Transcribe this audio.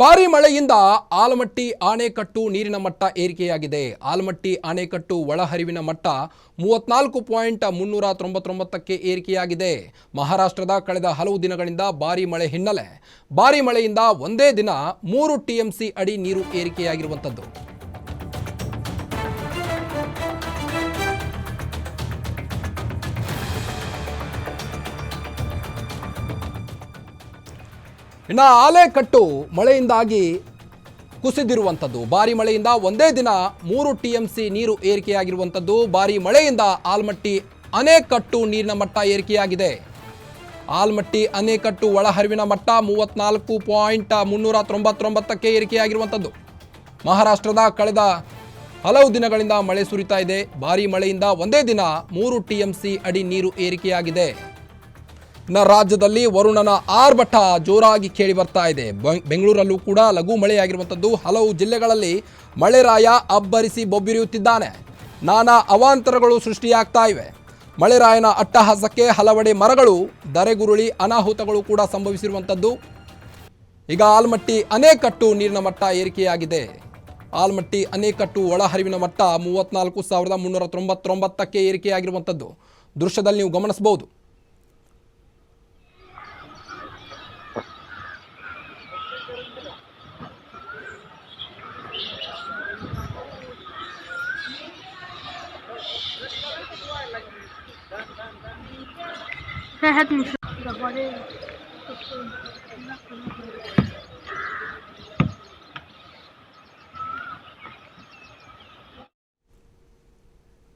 ಭಾರಿ ಮಳೆಯಿಂದ ಆಲಮಟ್ಟಿ ಆಣೆಕಟ್ಟು ನೀರಿನ ಮಟ್ಟ ಏರಿಕೆಯಾಗಿದೆ. ಆಲಮಟ್ಟಿ ಆಣೆಕಟ್ಟು ಒಳಹರಿವಿನ ಮಟ್ಟ ಮೂವತ್ನಾಲ್ಕು ಪಾಯಿಂಟ್ ಮುನ್ನೂರ ತೊಂಬತ್ತೊಂಬತ್ತಕ್ಕೆ ಏರಿಕೆಯಾಗಿದೆ. ಮಹಾರಾಷ್ಟ್ರದ ಕಳೆದ ಹಲವು ದಿನಗಳಿಂದ ಭಾರಿ ಮಳೆ ಹಿನ್ನೆಲೆ. ಭಾರಿ ಮಳೆಯಿಂದ ಒಂದೇ ದಿನ ಮೂರು ಟಿಎಂಸಿ ಅಡಿ ನೀರು ಏರಿಕೆಯಾಗಿರುವಂಥದ್ದು. ಇನ್ನು ಆಲೆಕಟ್ಟು ಮಳೆಯಿಂದಾಗಿ ಕುಸಿದಿರುವಂಥದ್ದು. ಭಾರಿ ಮಳೆಯಿಂದ ಒಂದೇ ದಿನ ಮೂರು ಟಿ ಎಂ ಸಿ ನೀರು ಏರಿಕೆಯಾಗಿರುವಂಥದ್ದು. ಭಾರಿ ಮಳೆಯಿಂದ ಆಲ್ಮಟ್ಟಿ ಅಣೆಕಟ್ಟು ನೀರಿನ ಮಟ್ಟ ಏರಿಕೆಯಾಗಿದೆ. ಆಲ್ಮಟ್ಟಿ ಅಣೆಕಟ್ಟು ಒಳಹರಿವಿನ ಮಟ್ಟ ಮೂವತ್ನಾಲ್ಕು ಪಾಯಿಂಟ್ ಮುನ್ನೂರ ತೊಂಬತ್ತೊಂಬತ್ತಕ್ಕೆ ಏರಿಕೆಯಾಗಿರುವಂಥದ್ದು. ಮಹಾರಾಷ್ಟ್ರದ ಕಳೆದ ಹಲವು ದಿನಗಳಿಂದ ಮಳೆ ಸುರಿತಾ ಇದೆ. ಭಾರಿ ಮಳೆಯಿಂದ ಒಂದೇ ದಿನ ಮೂರು ಟಿ ಎಂ ಸಿ ಅಡಿ ನೀರು ಏರಿಕೆಯಾಗಿದೆ. ಇನ್ನು ರಾಜ್ಯದಲ್ಲಿ ವರುಣನ ಆರ್ಭಟ ಜೋರಾಗಿ ಕೇಳಿ ಬರ್ತಾ ಇದೆ. ಬೆಂಗಳೂರಲ್ಲೂ ಕೂಡ ಲಘು ಮಳೆಯಾಗಿರುವಂಥದ್ದು. ಹಲವು ಜಿಲ್ಲೆಗಳಲ್ಲಿ ಮಳೆರಾಯ ಅಬ್ಬರಿಸಿ ಬೊಬ್ಬಿರಿಯುತ್ತಿದ್ದಾನೆ. ನಾನಾ ಅವಾಂತರಗಳು ಸೃಷ್ಟಿಯಾಗ್ತಾ ಇವೆ. ಮಳೆರಾಯನ ಅಟ್ಟಹಾಸಕ್ಕೆ ಹಲವೆಡೆ ಮರಗಳು ದರೆಗುರುಳಿ ಅನಾಹುತಗಳು ಕೂಡ ಸಂಭವಿಸಿರುವಂಥದ್ದು. ಈಗ ಆಲ್ಮಟ್ಟಿ ಅಣೆಕಟ್ಟು ನೀರಿನ ಮಟ್ಟ ಏರಿಕೆಯಾಗಿದೆ. ಆಲ್ಮಟ್ಟಿ ಅನೇಕಟ್ಟು ಒಳಹರಿವಿನ ಮಟ್ಟ ಮೂವತ್ತ್ನಾಲ್ಕು ಸಾವಿರದ ಮುನ್ನೂರ ತೊಂಬತ್ತೊಂಬತ್ತಕ್ಕೆ ಏರಿಕೆಯಾಗಿರುವಂಥದ್ದು. ದೃಶ್ಯದಲ್ಲಿ ನೀವು ಗಮನಿಸಬಹುದು. هات مش